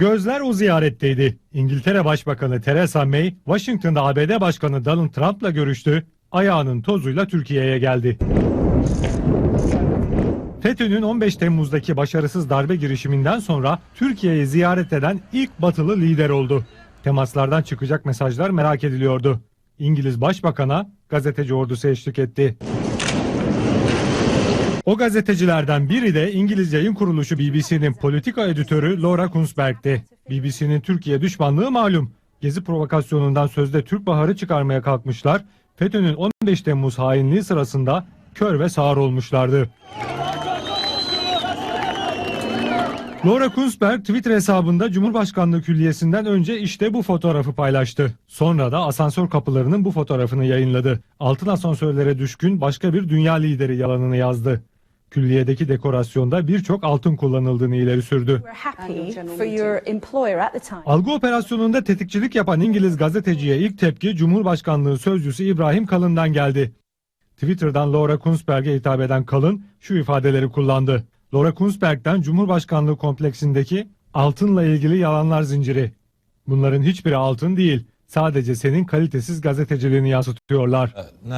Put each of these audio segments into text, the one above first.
Gözler o ziyaretteydi. İngiltere Başbakanı Theresa May, Washington'da ABD Başkanı Donald Trump'la görüştü. Ayağının tozuyla Türkiye'ye geldi. FETÖ'nün 15 Temmuz'daki başarısız darbe girişiminden sonra Türkiye'yi ziyaret eden ilk batılı lider oldu. Temaslardan çıkacak mesajlar merak ediliyordu. İngiliz Başbakan'a gazeteci ordusu eşlik etti. O gazetecilerden biri de İngiliz yayın kuruluşu BBC'nin politika editörü Laura Kunsberg'ti. BBC'nin Türkiye düşmanlığı malum. Gezi provokasyonundan sözde Türk Baharı çıkarmaya kalkmışlar. FETÖ'nün 15 Temmuz hainliği sırasında kör ve sağır olmuşlardı. Laura Kunsberg Twitter hesabında Cumhurbaşkanlığı Külliyesi'nden önce işte bu fotoğrafı paylaştı. Sonra da asansör kapılarının bu fotoğrafını yayınladı. Altın asansörlere düşkün başka bir dünya lideri yalanını yazdı. Külliyedeki dekorasyonda birçok altın kullanıldığını ileri sürdü. Algı operasyonunda tetikçilik yapan İngiliz gazeteciye ilk tepki Cumhurbaşkanlığı sözcüsü İbrahim Kalın'dan geldi. Twitter'dan Laura Kunsberg'e hitap eden Kalın şu ifadeleri kullandı. Laura Kunsberg'den Cumhurbaşkanlığı kompleksindeki altınla ilgili yalanlar zinciri. Bunların hiçbiri altın değil. Sadece senin kalitesiz gazeteciliğini yansıtıyorlar. Uh,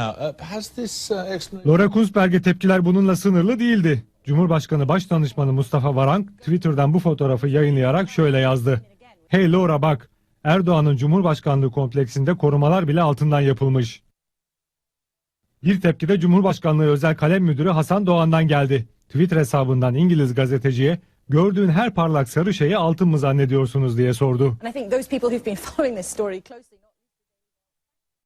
uh, explanation Laura Kunsberg'e tepkiler bununla sınırlı değildi. Cumhurbaşkanı Başdanışmanı Mustafa Varank Twitter'dan bu fotoğrafı yayınlayarak şöyle yazdı. Hey Laura bak, Erdoğan'ın Cumhurbaşkanlığı kompleksinde korumalar bile altından yapılmış. Bir tepki de Cumhurbaşkanlığı Özel Kalem Müdürü Hasan Doğan'dan geldi. Twitter hesabından İngiliz gazeteciye gördüğün her parlak sarı şeyi altın mı zannediyorsunuz diye sordu.